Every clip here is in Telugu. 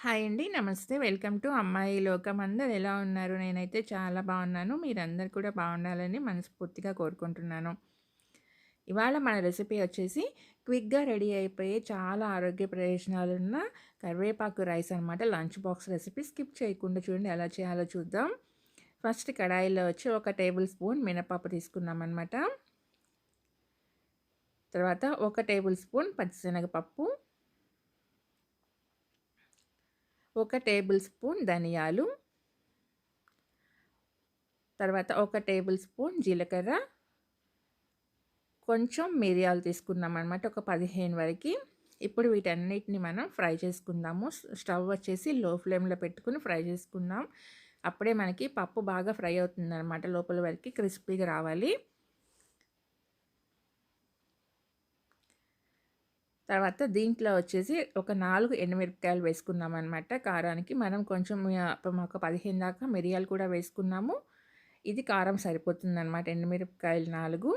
హాయ్ అండి. నమస్తే. వెల్కమ్ టు అమ్మాయి లోకం. అందరు ఎలా ఉన్నారు? నేనైతే చాలా బాగున్నాను. మీరందరూ కూడా బాగుండాలని మనస్ఫూర్తిగా కోరుకుంటున్నాను. ఇవాళ మన రెసిపీ వచ్చేసి క్విక్‌గా రెడీ అయిపోయే చాలా ఆరోగ్య ప్రయోజనాలున్న కరివేపాకు రైస్ అనమాట. లంచ్ బాక్స్ రెసిపీ స్కిప్ చేయకుండా చూడండి ఎలా చేయాలో చూద్దాం. ఫస్ట్ కడాయిలో వచ్చి ఒక టేబుల్ స్పూన్ మినపప్పు తీసుకున్నామనమాట. తర్వాత ఒక టేబుల్ స్పూన్ పచ్చిశనగపప్పు ఒక టేబుల్ స్పూన్ ధనియాలు తర్వాత ఒక టేబుల్ స్పూన్ జీలకర్ర. కొంచెం మిరియాలు తీసుకున్నాం అనమాట ఒక పదిహేను వరకు. ఇప్పుడు వీటన్నిటిని మనం ఫ్రై చేసుకుందాము. స్టవ్ వచ్చేసి లో ఫ్లేమ్లో పెట్టుకుని ఫ్రై చేసుకుందాం. అప్పుడే మనకి పప్పు బాగా ఫ్రై అవుతుంది అనమాట లోపల వరకు క్రిస్పీగా రావాలి. తర్వాత దీంట్లో వచ్చేసి ఒక నాలుగు ఎండుమిరపకాయలు వేసుకున్నాం అనమాట కారానికి మనం కొంచెం ఒక పదిహేను దాకా మిరియాలు కూడా వేసుకున్నాము. ఇది కారం సరిపోతుందన్నమాట ఎండుమిరపకాయలు నాలుగు.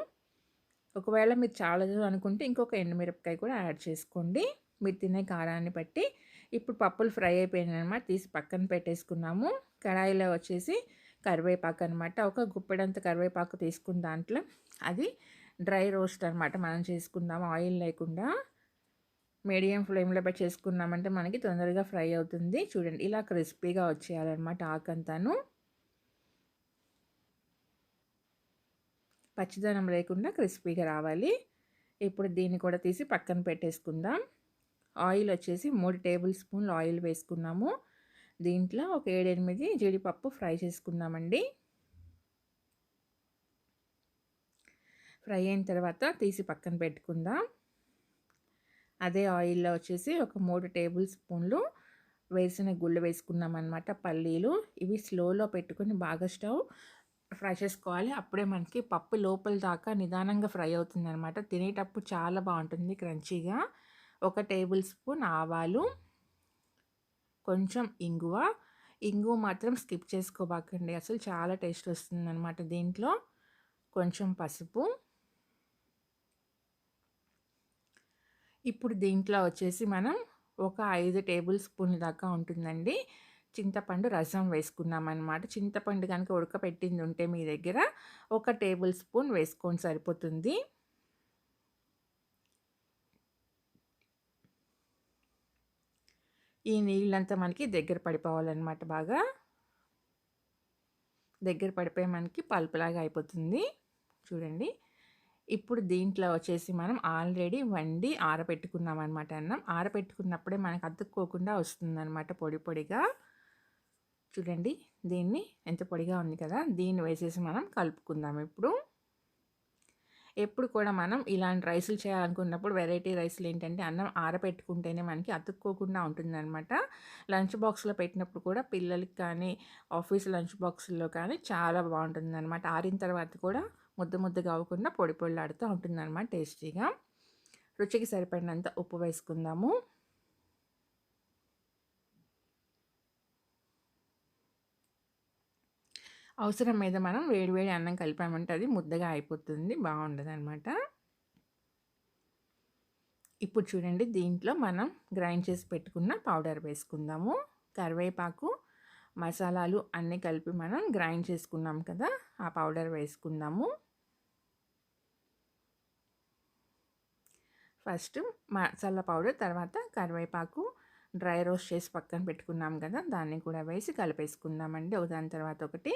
ఒకవేళ మీరు చాలదు అనుకుంటే ఇంకొక ఎండుమిరపకాయ కూడా యాడ్ చేసుకోండి. మీరు తినే కారాన్ని బట్టి. ఇప్పుడు పప్పులు ఫ్రై అయిపోయినాయి అనమాట తీసి పక్కన పెట్టేసుకున్నాము. కడాయిలో వచ్చేసి కరివేపాకు అనమాట ఒక గుప్పెడంత కరివేపాకు తీసుకున్న దాంట్లో అది డ్రై రోస్ట్ అనమాట మనం చేసుకుందాము ఆయిల్ లేకుండా. మీడియం ఫ్లేమ్లో పెట్టి చేసుకున్నామంటే మనకి తొందరగా ఫ్రై అవుతుంది. చూడండి ఇలా క్రిస్పీగా వచ్చేయాలన్నమాట ఆకంతాను. పచ్చిదనం లేకుండా క్రిస్పీగా రావాలి. ఇప్పుడు దీన్ని కూడా తీసి పక్కన పెట్టేసుకుందాం. ఆయిల్ వచ్చేసి మూడు టేబుల్ స్పూన్లు ఆయిల్ వేసుకున్నాము. దీంట్లో ఒక ఏడెనిమిది జీడిపప్పు ఫ్రై చేసుకుందామండి. ఫ్రై అయిన తర్వాత తీసి పక్కన పెట్టుకుందాం. అదే ఆయిల్లో వచ్చేసి ఒక మూడు టేబుల్ స్పూన్లు వేసిన గుళ్ళు వేసుకున్నాం అనమాట పల్లీలు. ఇవి స్లోలో పెట్టుకుని బాగా స్టవ్ ఫ్రై చేసుకోవాలి. అప్పుడే మనకి పప్పు లోపల దాకా నిదానంగా ఫ్రై అవుతుంది అనమాట తినేటప్పుడు చాలా బాగుంటుంది క్రంచీగా. ఒక టేబుల్ స్పూన్ ఆవాలు కొంచెం ఇంగువ. ఇంగువ మాత్రం స్కిప్ చేసుకోబాకండి. అసలు చాలా టేస్ట్ వస్తుంది అనమాట దీంట్లో. కొంచెం పసుపు. ఇప్పుడు దీంట్లో వచ్చేసి మనం ఒక ఐదు టేబుల్ స్పూన్ల దాకా ఉంటుందండి. చింతపండు రసం వేసుకున్నాం అనమాట చింతపండు కనుక ఉడకపెట్టింది ఉంటే మీ దగ్గర ఒక టేబుల్ స్పూన్ వేసుకొని సరిపోతుంది. ఈ నీళ్ళంతా మనకి దగ్గర పడిపోవాలన్నమాట బాగా. దగ్గర పడిపోయి మనకి పల్పులాగా అయిపోతుంది. చూడండి. ఇప్పుడు దీంట్లో వచ్చేసి మనం ఆల్రెడీ వండి ఆరబెట్టుకున్నాం అనమాట అన్నం. ఆరబెట్టుకున్నప్పుడే మనకు అతుక్కోకుండా వస్తుందన్నమాట పొడి పొడిగా. చూడండి దీన్ని ఎంత పొడిగా ఉంది కదా దీన్ని వేసేసి మనం కలుపుకుందాం ఇప్పుడు. ఎప్పుడు కూడా మనం ఇలాంటి రైసులు చేయాలనుకున్నప్పుడు వెరైటీ రైసులు ఏంటంటే అన్నం ఆరబెట్టుకుంటేనే మనకి అతుక్కోకుండా ఉంటుందన్నమాట. లంచ్ బాక్స్లో పెట్టినప్పుడు కూడా పిల్లలకి కానీ ఆఫీస్ లంచ్ బాక్స్లో కానీ చాలా బాగుంటుంది అనమాట ఆరిన తర్వాత కూడా ముద్ద ముద్దగా అవ్వకుండా పొడి పొడిలాడుతూ ఉంటుందన్నమాట టేస్టీగా. రుచికి సరిపడినంత ఉప్పు వేసుకుందాము. అవసరం మీద మనం వేడివేడి అన్నం కలిపామంటే అది ముద్దగా అయిపోతుంది బాగుండదు అనమాట ఇప్పుడు చూడండి దీంట్లో మనం గ్రైండ్ చేసి పెట్టుకున్న పౌడర్ వేసుకుందాము. కరివేపాకు మసాలాలు అన్నీ కలిపి మనం గ్రైండ్ చేసుకున్నాం కదా ఆ పౌడర్ వేసుకుందాము. ఫస్ట్ మసాలా పౌడర్ తర్వాత కరివేపాకు డ్రై రోస్ట్ చేసి పక్కన పెట్టుకున్నాం కదా దాన్ని కూడా వేసి కలిపేసుకుందామండి. దాని తర్వాత ఒకటి.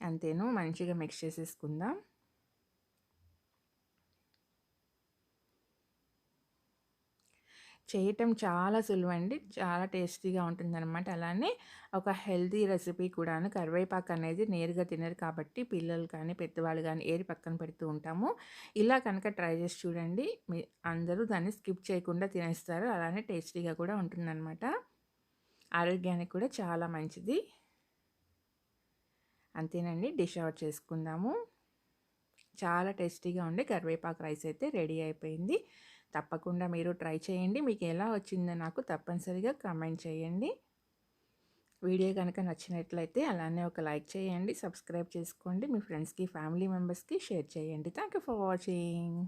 అంతేను మంచిగా మిక్స్ చేసేసుకుందాం. చేయటం చాలా సులువండి. చాలా టేస్టీగా ఉంటుందన్నమాట. అలానే ఒక హెల్తీ రెసిపీ కూడాను కరివేపాకు అనేది నేరుగా తినరు కాబట్టి పిల్లలు కానీ పెద్దవాళ్ళు కానీ ఏరి పక్కన పెడుతూ ఉంటాము. ఇలా కనుక ట్రై చేసి చూడండి. మీ అందరూ దాన్ని స్కిప్ చేయకుండా తినేస్తారు. అలానే టేస్టీగా కూడా ఉంటుందన్నమాట. ఆరోగ్యానికి కూడా చాలా మంచిది. అంతేనండి. డిష్ అవుట్ చేసుకుందాము. చాలా టేస్టీగా ఉండే కరివేపాకు రైస్ అయితే రెడీ అయిపోయింది. తప్పకుండా మీరు ట్రై చేయండి. మీకు ఎలా వచ్చిందో నాకు తప్పనిసరిగా కామెంట్ చేయండి. వీడియో కనుక నచ్చినట్లయితే అలానే ఒక లైక్ చేయండి సబ్స్క్రైబ్ చేసుకోండి. మీ ఫ్రెండ్స్కి ఫ్యామిలీ మెంబర్స్కి షేర్ చేయండి. Thank you for watching.